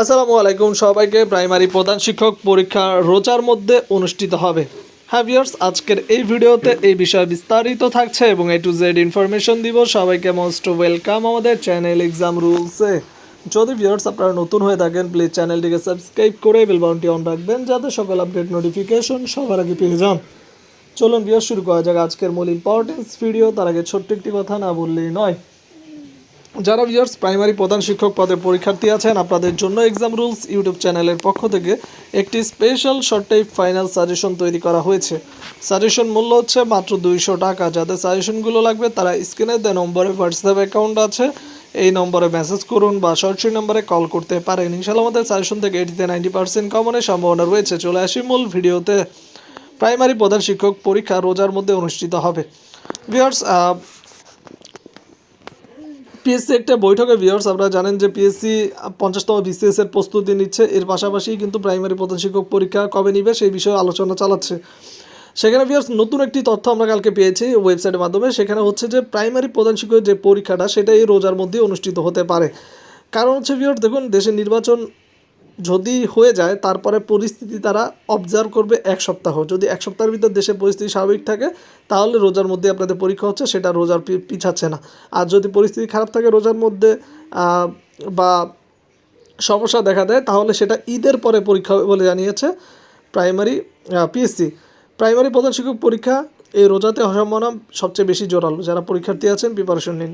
আসসালামু আলাইকুম সবাইকে। প্রাইমারি প্রধান শিক্ষক পরীক্ষা রোজার মধ্যে অনুষ্ঠিত হবে। হ্যাঁ ভিউয়ার্স, আজকের এই ভিডিওতে এই বিষয়ে বিস্তারিত থাকছে এবং এ টু জেড ইনফরমেশন দিব। সবাইকে মোস্ট ওয়েলকাম আমাদের চ্যানেল এক্সাম রুলসে যদি ভিউয়ার্স আপনারা নতুন হয়ে থাকেন প্লিজ চ্যানেলটিকে সাবস্ক্রাইব করে বেল বাউনটি অন রাখবেন, যাতে সকল আপডেট নোটিফিকেশন সবার আগে পেয়ে যান। চলুন ভিউয়ার্স, শুরু করা যাক আজকের মূল ইম্পর্টেন্স ভিডিও তার আগে ছোট্ট একটি কথা না বললেই নয়। যারা ভিউয়ার্স প্রাইমারি প্রধান শিক্ষক পদের পরীক্ষার্থী আছেন, আপনাদের জন্য এক্সাম রুলস ইউটিউব চ্যানেলের পক্ষ থেকে একটি special short type final suggestion তৈরি করা হয়েছে। সাজেশন মূল্য হচ্ছে মাত্র দুইশো টাকা। যাদের সাজেশনগুলো লাগবে, তারা স্ক্রিনে দেওয়া নম্বরে হোয়াটসঅ্যাপ অ্যাকাউন্ট আছে। এই নম্বরে মেসেজ করুন বা সরাসরি নম্বরে কল করতে পারেন। ইনশাল্লাহ আমাদের সাজেশন থেকে এটিতে নাইনটি পার্সেন্ট কমনের সম্ভাবনা রয়েছে। চলে আসি মূল ভিডিওতে। প্রাইমারি প্রধান শিক্ষক পরীক্ষা রোজার মধ্যে অনুষ্ঠিত হবে। ভিউয়ার্স পিএসসি একটা বৈঠকে ভিওর্স আপনারা জানেন যে পিএসসি পঞ্চাশতম বিসিএস এর প্রস্তুতি নিচ্ছে। এর পাশাপাশি কিন্তু প্রাইমারি প্রধান শিক্ষক পরীক্ষা কবে নিবে সেই বিষয়ে আলোচনা চালাচ্ছে। সেখানে ভিওর্স নতুন একটি তথ্য আমরা কালকে পেয়েছি ওয়েবসাইটের মাধ্যমে। সেখানে হচ্ছে যে প্রাইমারি প্রধান শিক্ষকের যে পরীক্ষাটা সেটা এই রোজার মধ্যে অনুষ্ঠিত হতে পারে। কারণ হচ্ছে ভিওর্স দেখুন, দেশের নির্বাচন যদি হয়ে যায়, তারপরে পরিস্থিতি তারা অবজার্ভ করবে এক সপ্তাহ। যদি এক সপ্তাহের ভিতর দেশের পরিস্থিতি স্বাভাবিক থাকে, তাহলে রোজার মধ্যে আপনাদের পরীক্ষা হচ্ছে, সেটা রোজার পিছাচ্ছে না। আর যদি পরিস্থিতি খারাপ থাকে রোজার মধ্যে বা সমস্যা দেখা দেয়, তাহলে সেটা ঈদের পরে পরীক্ষা হবে বলে জানিয়েছে প্রাইমারি পিএসসি প্রাইমারি প্রধান শিক্ষক পরীক্ষা এই রোজাতে সম্ভাবনা সবচেয়ে বেশি জোরালো। যারা পরীক্ষার্থী আছেন প্রিপারেশন নিন।